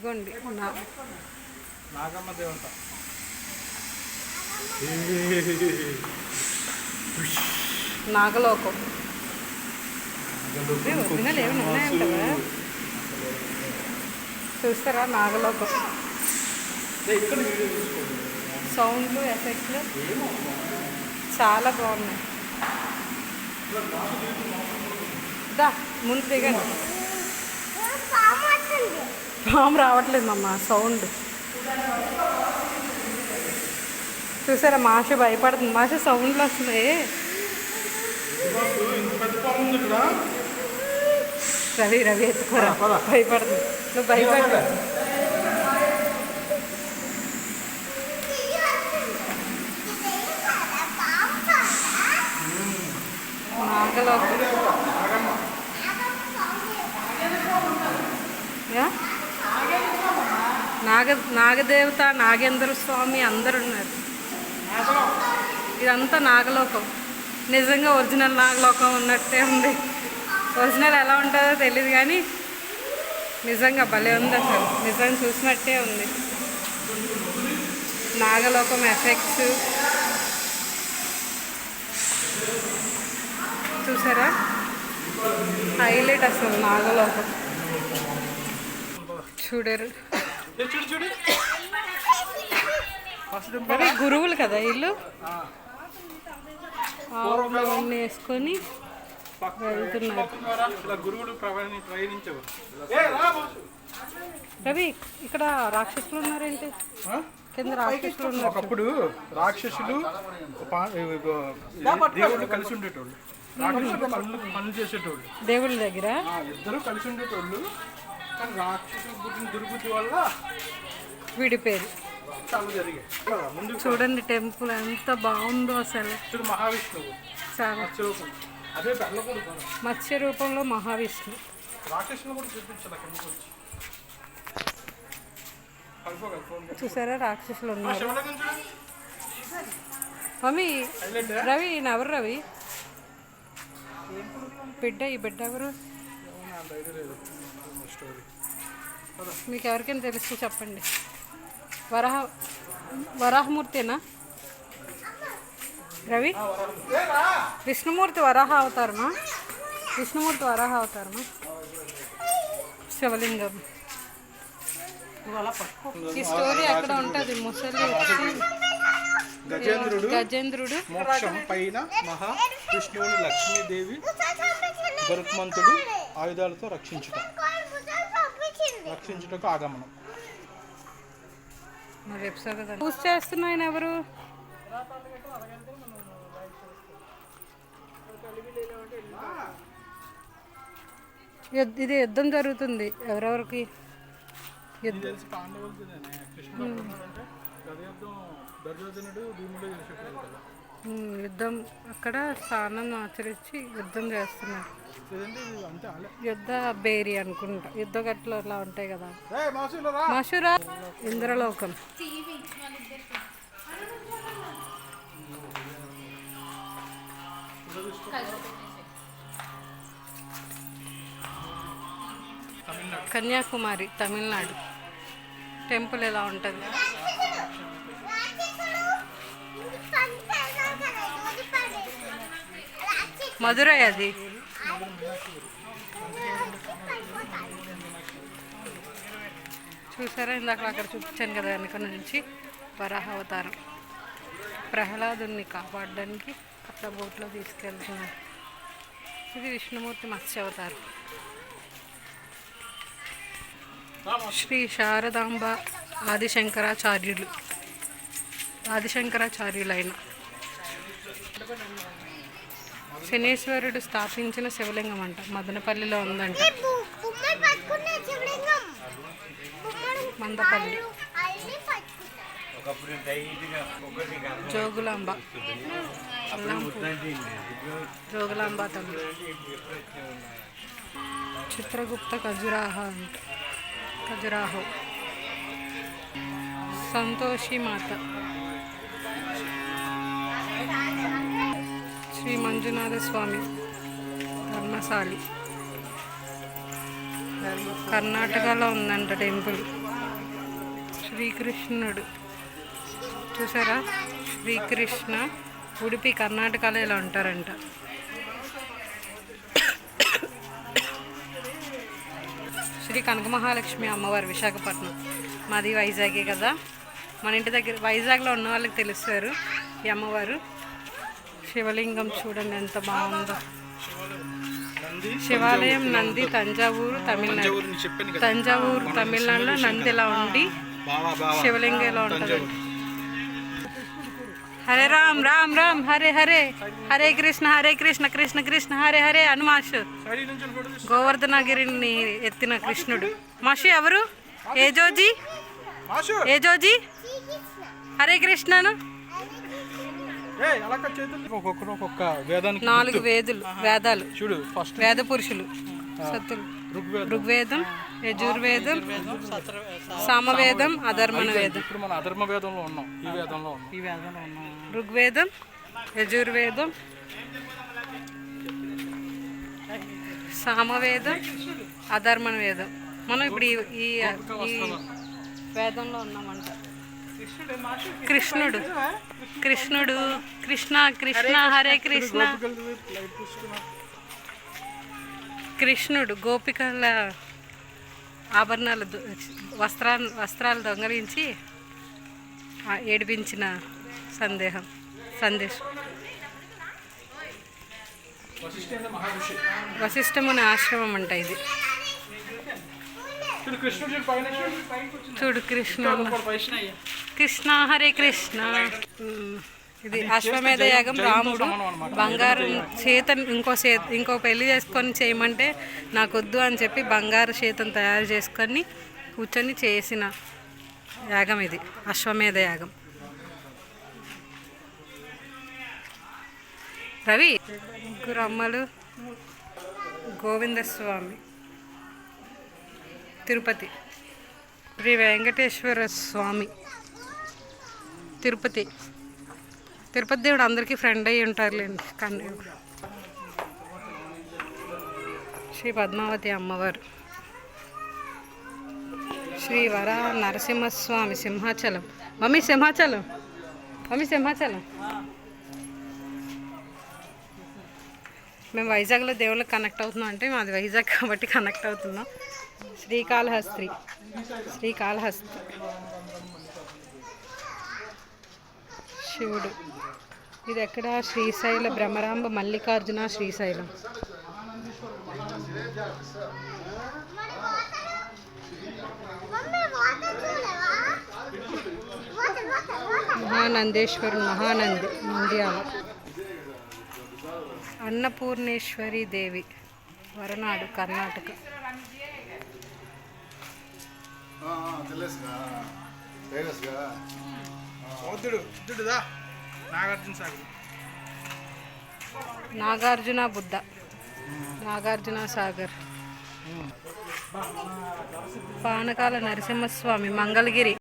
ఇదిగోండి నాగమ్మ దేవత నాగలోకం ఒరిజినల్ ఏమైనా చూస్తారా నాగలోకం? సౌండ్లు ఎఫెక్ట్లు. చాలా బాగున్నాయి. దా ముందు దిగండి. పాము రావట్లేదు అమ్మ సౌండ్. చూసారా మాష భయపడుతుంది. మాష సౌండ్లు వస్తున్నాయి. రవి రవి ఎత్తుకోరా. భయపడుతుంది. నువ్వు భయపడ. నాగలోకం నాగమ్మ యా? నాగ నాగదేవత నాగేంద్ర స్వామి అందరు ఉన్నారు ఇదంతా నాగలోకం. నిజంగా ఒరిజినల్ నాగలోకం ఉన్నట్టే ఉంది. ఒరిజినల్ ఎలా ఉంటుందో తెలియదు కానీ నిజంగా భలే ఉంది అసలు. నిజంగా చూసినట్టే ఉంది. నాగలోకం ఎఫెక్ట్స్. చూసారా? హైలైట్ అసలు నాగలోకం. చూడరు. చూడు చూడు. గురువులు కదా వీళ్ళు? అవన్నీ వేసుకొని. రవి ఇక్కడ రాక్షసులు ఉన్నారేంటి? ఆ? కింద రాక్షసులు ఉన్నారు. ఒకప్పుడు రాక్షసులు దేవుళ్ళు కలిసి ఉండేటోళ్ళు. రాక్షసులు పనులు పనులు చేసేటోళ్ళు. దేవుళ్ళ దగ్గర? ఇద్దరు కలిసి ఉండేటోళ్ళు. పుట్టిన దుర్బుద్ధి వల్ల కదా, ముందు చూడండి టెంపుల్ ఎంత బాగుందో అసలు. మహావిష్ణువు. చాలా అదే మత్స్య రూపంలో మహావిష్ణు. చూసారా రాక్షసులు ఉన్నారు. మమ్మీ రవి ఈయన ఎవరు రవి? బిడ్డ ఈ బిడ్డ ఎవరు? మీకు ఎవరికైనా తెలిస్తే చెప్పండి. వరాహ వరాహమూర్తేనా రవి? విష్ణుమూర్తి వరాహ అవతారమా? విష్ణుమూర్తి వరాహ అవతారమా? శివలింగం. ఈ స్టోరీ అక్కడ ఉంటుంది? ముసలి గజేంద్రుడు గజేంద్రుడు. మోక్షం పైన మహా విష్ణువుని లక్ష్మీదేవి గరుత్మంతుడు ఆయుధాలతో రక్షించుట. రక్షించుటకు ఆగమనం. మరి ఎపిసోడ్ ఎవరు? ఇది యుద్ధం జరుగుతుంది. ఎవరెవరికి? యుద్ధం కృష్ణుడు అంటే దుర్యోధనుడు భీముడు యుద్ధం అక్కడ స్నానం ఆచరించి యుద్ధం చేస్తున్నారు. యుద్ధ బేరి అనుకుంటా. యుద్ధ గట్లు అలా ఉంటాయి కదా. మసూరా ఇంద్రలోకం. కన్యాకుమారి తమిళనాడు. టెంపుల్ ఎలా ఉంటుంది? మధురై అది. చూసారా? ఇందాక అక్కడ చూపించాను కదా వెనక నుంచి వరాహ అవతారం ప్రహ్లాదుని కాపాడడానికి అక్కడ బోట్లో తీసుకెళ్తున్నారు ఇది విష్ణుమూర్తి మత్స్య అవతారం శ్రీ శారదాంబ ఆదిశంకరాచార్యులు. ఆదిశంకరాచార్యులైన. శనేశ్వరుడు స్థాపించిన శివలింగం అంట మదనపల్లిలో ఉందంట. మందపల్లి. జోగులాంబ. జోగులాంబ తల్లి. చిత్రగుప్త ఖజురాహ అంట. ఖజురాహో. సంతోషి మాత. శ్రీ మంజునాథ స్వామి. ధర్మశాలి. కర్ణాటకలో ఉందంట టెంపుల్. శ్రీకృష్ణుడు. చూసారా? శ్రీకృష్ణ ఉడిపి కర్ణాటకలో ఇలా ఉంటారంట. శ్రీ కనక మహాలక్ష్మి అమ్మవారు విశాఖపట్నం. మాది వైజాగే కదా. మన ఇంటి దగ్గర వైజాగ్లో ఉన్న వాళ్ళకి తెలుస్తారు ఈ అమ్మవారు. శివలింగం చూడండి ఎంత బాగుందో. శివాలయం నంది తంజావూరు తమిళనాడు. తంజావూరు తమిళనాడులో నంది ఇలా ఉండి బావా బావా. శివలింగం ఇలా ఉంటుంది హరే రామ్ రామ్ రామ్ హరే హరే. హరే కృష్ణ హరే కృష్ణ కృష్ణ కృష్ణ హరే హరే హనుమాష్ గోవర్ధనగిరిని ఎత్తిన కృష్ణుడు. మాషి ఎవరు? ఏ జోజీ? మాషు. ఏ జోజీ? శ్రీకృష్ణ హరే కృష్ణను. ఒక్కొక్కరు ఒక్కొక్క వేదానికి నాలుగు వేదులు వేదాలు. చూడు ఫస్ట్ వేద పురుషులు సత్తులు. ఋగ్వేదం. ఋగ్వేదం యజుర్వేదం సామవేదం అధర్మణ వేదం. ఇప్పుడు మన అధర్మ వేదంలో ఉన్నాం ఈ వేదంలో ఉన్నాం. ఈ వేదంలో ఉన్నాం. ఋగ్వేదం యజుర్వేదం సామవేదం అధర్మణ వేదం. మనం ఇప్పుడు ఈ ఈ ఈ వేదంలో ఉన్నామంట. కృష్ణుడు. కృష్ణుడు. కృష్ణ కృష్ణ హరే కృష్ణ. కృష్ణుడు గోపికల ఆభరణాలు దొ- వస్త్రాలు దొంగలించి ఏడిపించిన సందేహం సందేశం. వశిష్ఠముని ఆశ్రమం అంట ఇది. చూడు కృష్ణుడు కృష్ణ హరే కృష్ణ. ఇది అశ్వమేధ యాగం రాముడు. బంగారం చేత ఇంకో సే ఇంకో పెళ్ళి చేసుకొని చేయమంటే నాకొద్దు అని చెప్పి బంగారు చేతను తయారు చేసుకొని కూర్చొని చేసిన యాగం ఇది అశ్వమేధ యాగం. రవి ముగ్గురు అమ్మలు గోవిందస్వామి తిరుపతి శ్రీ వెంకటేశ్వర స్వామి. తిరుపతి. తిరుపతి దేవుడు అందరికీ ఫ్రెండ్ అయ్యి ఉంటారులేండి. కానీ శ్రీ పద్మావతి అమ్మవారు. శ్రీ వర నరసింహస్వామి సింహాచలం. మమ్మీ సింహాచలం. మమ్మీ సింహాచలం. మేము వైజాగ్లో దేవుళ్ళకి కనెక్ట్ అవుతున్నాం అంటే మాది వైజాగ్ కాబట్టి కనెక్ట్ అవుతున్నాం. శ్రీకాళహస్తి. శ్రీకాళహస్తి. శివుడు. ఇది ఎక్కడ శ్రీశైల భ్రమరాంబ మల్లికార్జున శ్రీశైలం. మహానందేశ్వరుడు మహానంది నంద్యాల అన్నపూర్ణేశ్వరి దేవి వరనాడు కర్ణాటక. బౌద్ధుడు బుద్ధుడుదా నాగార్జున సాగర్. నాగార్జున బుద్ధ. నాగార్జున సాగర్. పానకాల నరసింహస్వామి మంగళగిరి.